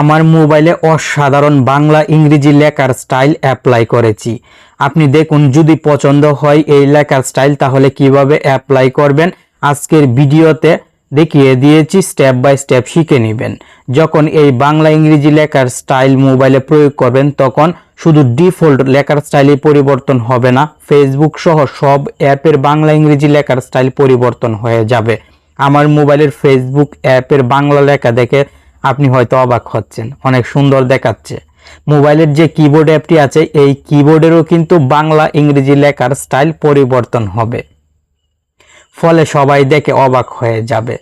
আমার মোবাইলে অসাধারণ বাংলা ইংরেজি লেখার স্টাইল অ্যাপ্লাই করেছি। আপনি দেখুন, যদি পছন্দ হয় এই লেখার স্টাইল, তাহলে কীভাবে অ্যাপ্লাই করবেন আজকের ভিডিওতে দেখিয়ে দিয়েছি, স্টেপ বাই স্টেপ শিখে নেবেন। যখন এই বাংলা ইংরেজি লেখার স্টাইল মোবাইলে প্রয়োগ করবেন, তখন শুধু ডিফল্ট লেখার স্টাইলে পরিবর্তন হবে না, ফেসবুক সহ সব অ্যাপের বাংলা ইংরেজি লেখার স্টাইল পরিবর্তন হয়ে যাবে। আমার মোবাইলের ফেসবুক অ্যাপের বাংলা লেখা দেখে আপনি হয়তো অবাক হচ্ছেন। অনেক সুন্দর দেখাচ্ছে। মোবাইলের যে কিবোর্ড অ্যাপটি আছে, এই কিবোর্ডেরও কিন্তু বাংলা, ইংরেজি লেখার স্টাইল পরিবর্তন হবে। ফলে সবাই দেখে অবাক হয়ে যাবে।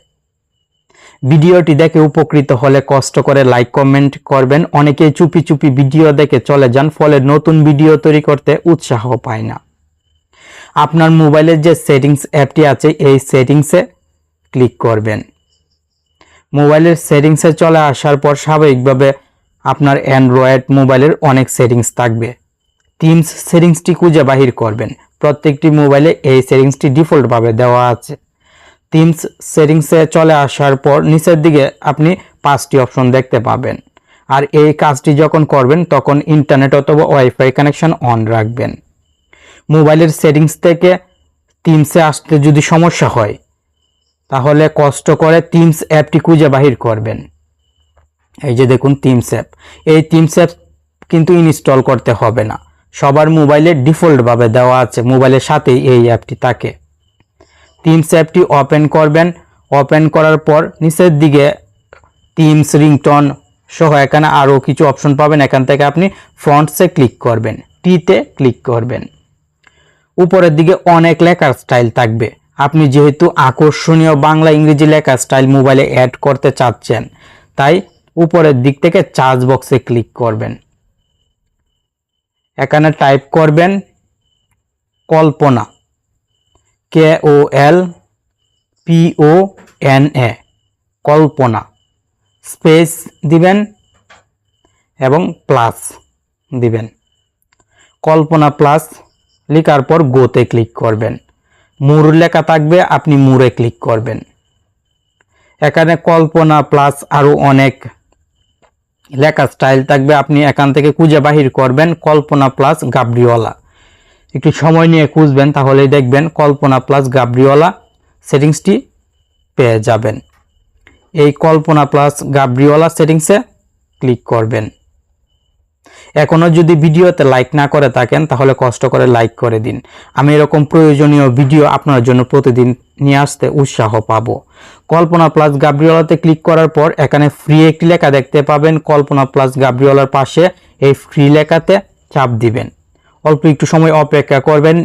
ভিডিওটি দেখে উপকৃত হলে কষ্ট করে লাইক কমেন্ট করবেন। অনেকেই চুপি চুপি ভিডিও দেখে চলে যান, ফলে নতুন ভিডিও তৈরি করতে উৎসাহ পায় না। আপনার মোবাইলের যে সেটিংস অ্যাপটি আছে, এই সেটিংসে ক্লিক করবেন। মোবাইলের সেটিংসে চলে আসার পর স্বাভাবিকভাবে আপনার অ্যান্ড্রয়েড মোবাইলের অনেক সেটিংস থাকবে। টিমস সেটিংসটি খুঁজে বাহির করবেন। প্রত্যেকটি মোবাইলে এই সেটিংসটি ডিফল্টভাবে দেওয়া আছে। টিমস সেটিংসে চলে আসার পর নিচের দিকে আপনি পাঁচটি অপশন দেখতে পাবেন। আর এই কাজটি যখন করবেন, তখন ইন্টারনেট অথবা ওয়াইফাই কানেকশন অন রাখবেন। মোবাইলের সেটিংস থেকে টিমসে আসতে যদি সমস্যা হয় তাহলে কষ্ট করে টিমস অ্যাপটি খুঁজে বাহির করবেন। এই যে দেখুন টিমস অ্যাপ। এই টিমস অ্যাপ কিন্তু ইনস্টল করতে হবে না। সবার মোবাইলে ডিফল্টভাবে দেওয়া আছে। মোবাইলের সাথেই এই অ্যাপটি থাকে। টিমস অ্যাপটি ওপেন করবেন। ওপেন করার পর নিচের দিকে টিমস রিংটন সহ এখানে আরও কিছু অপশন পাবেন। এখান থেকে আপনি ফ্রন্টসে ক্লিক করবেন। টিতে ক্লিক করবেন। উপরের দিকে অনেক লেখার স্টাইল থাকবে। আপনি যেহেতু আকর্ষণীয় বাংলা ইংরেজি লেখা স্টাইল মোবাইলে অ্যাড করতে চাচ্ছেন, তাই উপরের দিক থেকে চার্জ বক্সে ক্লিক করবেন। এখানে টাইপ করবেন Kalpana, K O L P O N A, Kalpana, space দিবেন এবং প্লাস দিবেন। কল্পনা প্লাস লেখার পর গোতে ক্লিক করবেন। মুর লেখা থাকবে, আপনি মুরে ক্লিক করবেন। এখানে কল্পনা প্লাস আরও অনেক লেখা স্টাইল থাকবে, আপনি এখান থেকে খুঁজে বাহির করবেন, কল্পনা প্লাস গাবরিওয়ালা একটু সময় নিয়ে খুঁজবেন, তাহলেই দেখবেন কল্পনা প্লাস গাবরিওয়ালা সেটিংসটি পেয়ে যাবেন। এই কল্পনা প্লাস গাবরিওয়ালা সেটিংসে ক্লিক করবেন। এখনও যদি ভিডিওতে লাইক না করে থাকেন, তাহলে কষ্ট করে লাইক করে দিন। আমি এরকম প্রয়োজনীয় ভিডিও আপনার জন্য প্রতিদিন নিয়ে আসতে উৎসাহ পাব। কল্পনা প্লাস গাবরিওলাতে ক্লিক করার পর, এখানে ফ্রি একটি লেখা দেখতে পাবেন। কল্পনা প্লাস গাবরিওলার পাশে এই ফ্রি লেখাতে চাপ দিবেন। অল্প একটু সময় অপেক্ষা করবেন।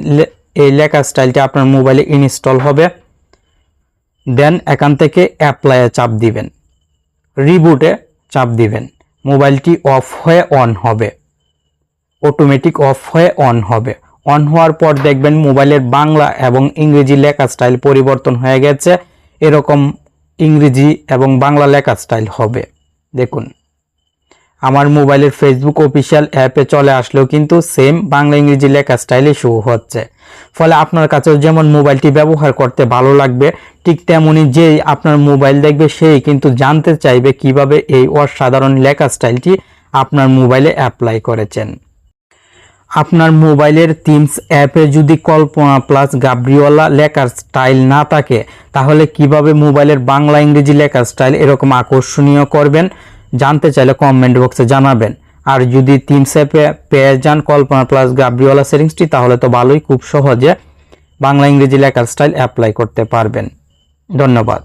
এই লেখা স্টাইলটি আপনার মোবাইলে ইনস্টল হবে। দেন এখান থেকে অ্যাপ্লাইয়ে চাপ দিবেন। রিবুটে চাপ দিবেন। মোবাইলটি অফ হয়ে অন হবে। অটোমেটিক অফ হয়ে অন হবে। অন হওয়ার পর দেখবেন মোবাইলের বাংলা এবং ইংরেজি লেখা স্টাইল পরিবর্তন হয়ে গেছে। এরকম ইংরেজি এবং বাংলা লেখা স্টাইল হবে। দেখুন, আমার মোবাইলের ফেসবুক অফিসিয়াল অ্যাপে চলে আসলেও কিন্তু সেম বাংলা ইংরেজি লেখা স্টাইলে শো হচ্ছে। ফলে আপনার কাছেও যেমন মোবাইলটি ব্যবহার করতে ভালো লাগবে, ঠিক তেমনি যেই আপনার মোবাইল দেখবে সেই কিন্তু জানতে চাইবে কীভাবে এই অসাধারণ লেখা স্টাইলটি আপনার মোবাইলে অ্যাপ্লাই করেছেন। আপনার মোবাইলের টিমস অ্যাপে যদি কল্পনা প্লাস গাবরিওয়ালা লেখার স্টাইল না থাকে, তাহলে কীভাবে মোবাইলের বাংলা ইংরেজি লেখার স্টাইল এরকম আকর্ষণীয় করবেন? জানতে চাইলে কমেন্ট বক্সে জানাবেন। আর যদি তিন সেপে পেয়ে যান কল্পনা প্লাস গাবরিওয়ালা সেটিংসটি, তাহলে তো ভালোই, খুব সহজে বাংলা ইংরেজি লেখার স্টাইল অ্যাপ্লাই করতে পারবেন। ধন্যবাদ।